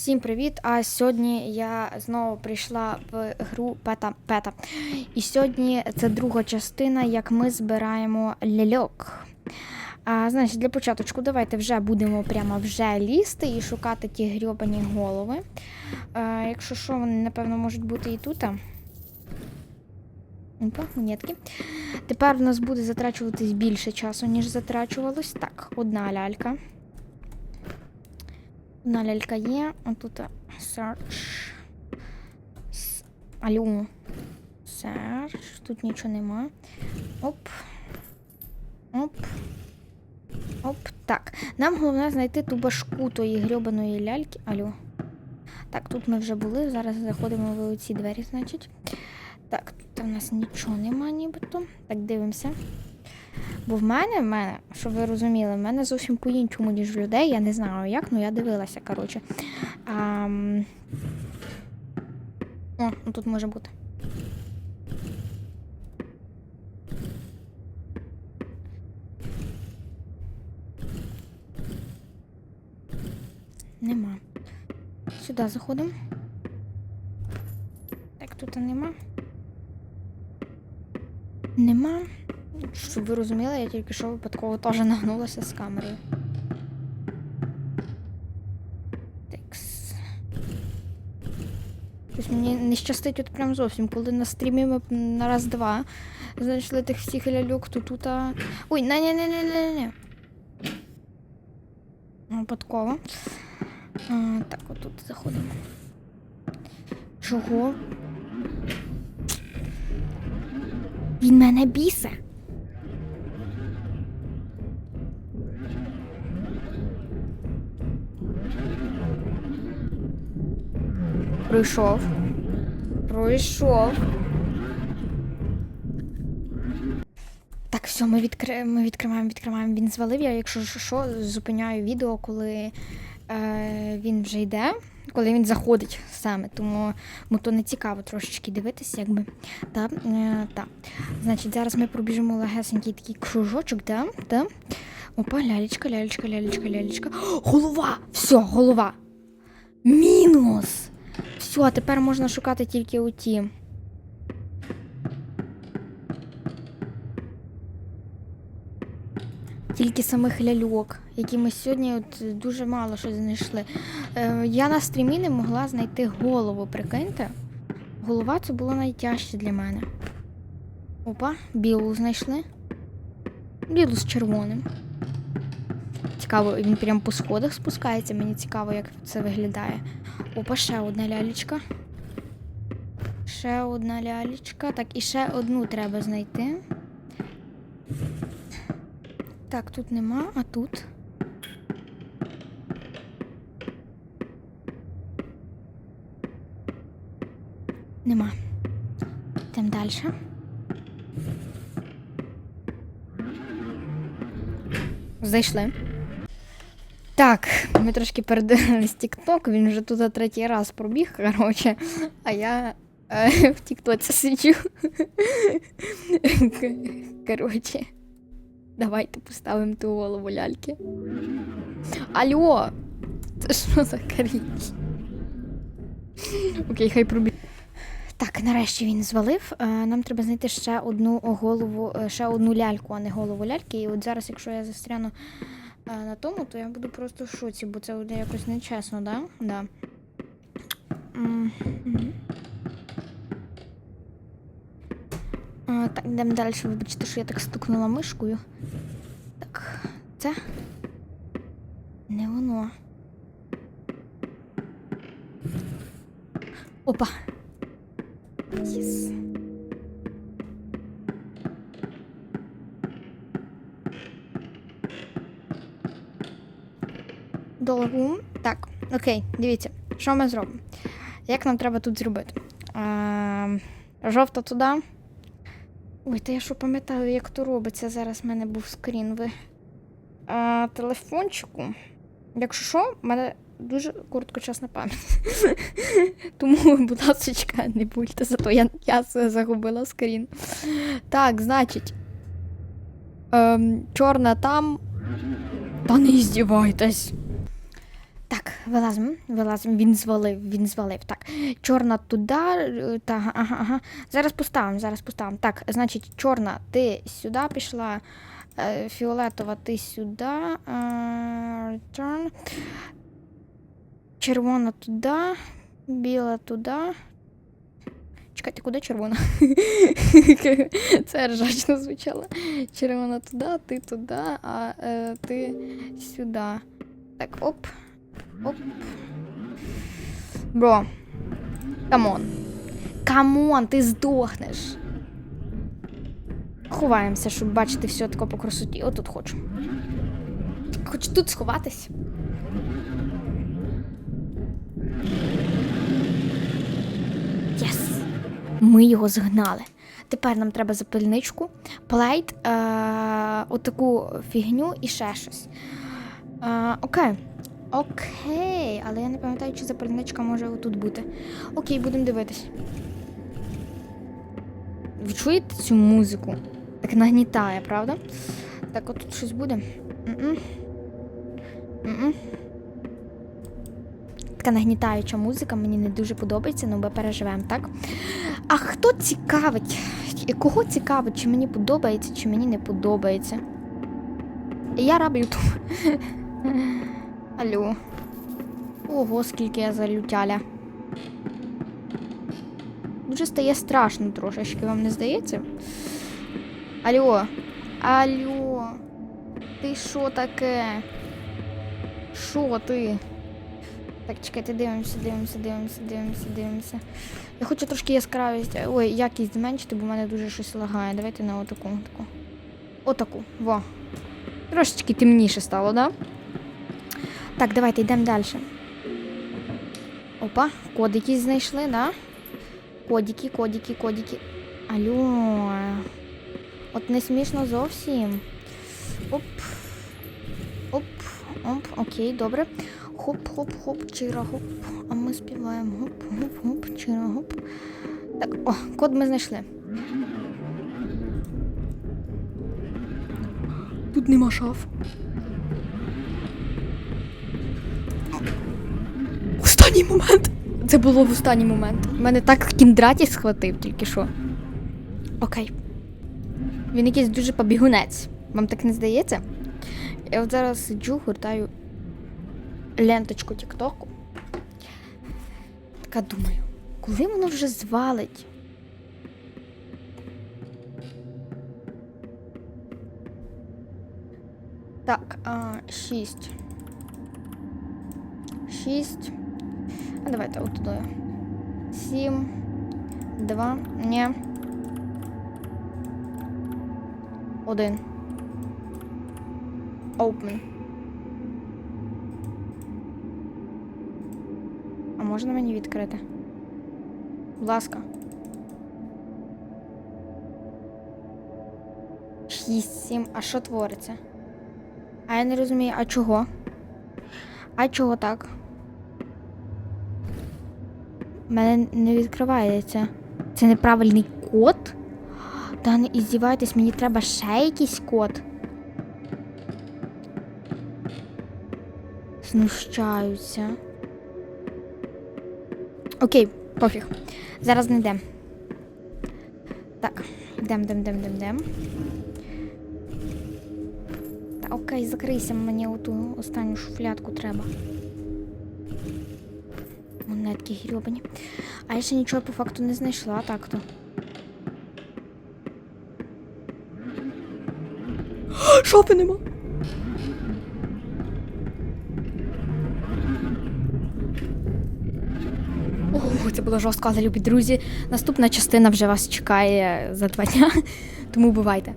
Всім привіт! А сьогодні я знову прийшла в гру Пета Пета. І сьогодні це друга частина, як ми збираємо ляльок. А, значить, для початку давайте вже будемо прямо вже лізти і шукати ті грьобані голови. А, якщо що, вони, напевно, можуть бути і тут. Опа, монетки. Тепер в нас буде затрачуватись більше часу, ніж затрачувалось. Так, одна лялька. Одна лялька є. А тут search. Алло. Search. Тут нічого нема. Оп. Оп. Оп. Так. Нам головне знайти ту башку тої грьобаної ляльки. Алло. Так, тут ми вже були. Зараз заходимо в ці двері, значить. Так, тут у нас нічого нема, нібито. Так, дивимося. Бо в мене, в мене, щоб ви розуміли, в мене зовсім по-іншому, ніж в людей. Я не знаю як, але я дивилася, коротше. А, О, ну тут може бути. Нема. Сюди заходимо. Так, тут нема. Нема. Щоб ви розуміли, я тільки що випадково теж нагнулася з камерою. Текс. Тобто мені не щастить от прям зовсім, коли на стрімі ми на раз-два знайшли тих всіх ляльок, то тут. А... Ой, не не не не не не Випадково. А, так, отут заходимо. Чого? Він мене бісе. Прийшов. Пройшов. Так, все, ми, відкри... ми відкриваємо, відкриваємо. Він звалив. Я, якщо що, що, зупиняю відео, коли е, він вже йде, коли він заходить саме. Тому ну, то не цікаво трошечки дивитися, якби. Та, е, та. Значить, зараз ми пробіжимо легесенький такий кружочок, да? Да? Опа, лялечка, лялечка, лялечка, лялечка. Голова! Все, голова. Мінус! Все, тепер можна шукати тільки оті. Тільки самих ляльок, які ми сьогодні от дуже мало що знайшли. Е, я на стрімі не могла знайти голову, прикиньте. Голова це було найтяжче для мене. Опа, білу знайшли. Білу з червоним. Цікаво, він прям по сходах спускається. Мені цікаво, як це виглядає. Опа, ще одна лялечка. Ще одна лялечка. Так, і ще одну треба знайти. Так, тут нема, а тут. Нема. Йдемо далі. Зайшли. Так, ми трошки передивились TikTok, він вже тут третій раз пробіг, коротше, а я е, в Тіктоці сиджу. Коротше, давайте поставимо ту голову ляльки. Алло! Це що за карій? Окей, хай пробіг. Так, нарешті він звалив. Е, Нам треба знайти ще одну голову, е, ще одну ляльку, а не голову ляльки. І от зараз, якщо я застряну е, на тому, то я буду просто в шоці, бо це буде якось нечесно, да? Да. А, так, йдемо далі. Вибачте, що я так стукнула мишкою. Так, це не воно. Опа. Єс. Долгу. Так, окей, дивіться, що ми зробимо? Як нам треба тут зробити? А, жовта туди. Ой, та я що пам'ятаю, як то робиться. Зараз в мене був скрін ви. А, телефончику. Якщо що, в мене дуже короткочасна пам'ять. Тому, будь ласка, не будьте, зато я, я загубила скрін. Так, значить. Ем, чорна там. Та не здівайтесь. Так, вилазимо, вилазимо. Він звалив, він звалив. Так, чорна туди. е, Та, ага, ага. Зараз поставимо, зараз поставимо. Так, значить, чорна, ти сюди пішла. е, Фіолетова, ти сюди. е, Return. Червона туди. Біла туди. Чекайте, куди червона? Це ржачно звучало. Червона туди, ти туди, а е, ти сюди. Так, оп. Оп. Бро. Камон. Камон, ти здохнеш. Ховаємося, щоб бачити все таке по красоті. Отут хочу. Хочу тут сховатись. Єс! Ми його згнали. Тепер нам треба запальничку, плейт, е- отаку фігню і ще щось. Е- окей. Окей, але я не пам'ятаю, чи запальничка може отут бути. Окей, будемо дивитись. Ви чуєте цю музику? Так нагнітає, правда? Так, от тут щось буде. М-м. М-м. Така нагнітаюча музика, мені не дуже подобається, ну ми переживемо, так? А хто цікавить? Кого цікавить, чи мені подобається, чи мені не подобається? Я раб Ютуб. Алло. Ого, скільки я залютяля. Дуже стає страшно трошечки, вам не здається? Алло. Алло. Ти що таке? Що ти? Так, чекайте, дивимося, дивимося, дивимося, дивимося, дивимося. Я хочу трошки яскравість. Ой, якість зменшити, бо в мене дуже щось лагає. Давайте на отаку. Таку. Отаку. Во. Трошечки темніше стало, да? Так, давайте йдемо далі. Опа, код якийсь знайшли, да? Кодики, кодики, кодики. Алло. От не смішно зовсім. Оп. Оп. Оп, окей, добре. Хоп-хоп-хоп, чира, хоп. А ми співаємо. Хоп-хоп-хоп, чира, хоп. Так, о, код ми знайшли. Тут нема шаф. Останній момент. Це було в останній момент. Мене так кіндраті схватив тільки що. Окей. Він якийсь дуже побігунець. Вам так не здається? Я от зараз сиджу, гуртаю ленточку Тіктоку. Така думаю, коли воно вже звалить? Так, а, шість. Шість. А давайте от туди. Сім. Два. Ні. Один. Open. А можна мені відкрити? Будь ласка. Шість, сім. А що твориться? А я не розумію, а чого? А чого так? Мене не відкривається. Це неправильний код? Та не іздівайтесь, мені треба ще якийсь код. Знущаються. Окей, пофіг. Зараз не знайдемо. Так, йдем, йдем, йдем, йдем, йдем. Та окей, закрийся, мені оту останню шуфлятку треба. Монетки грьобані. А я ще нічого по факту не знайшла так-то. Шопи нема. О, це було жорстко, але любі друзі. Наступна частина вже вас чекає за два дня. Тому бувайте.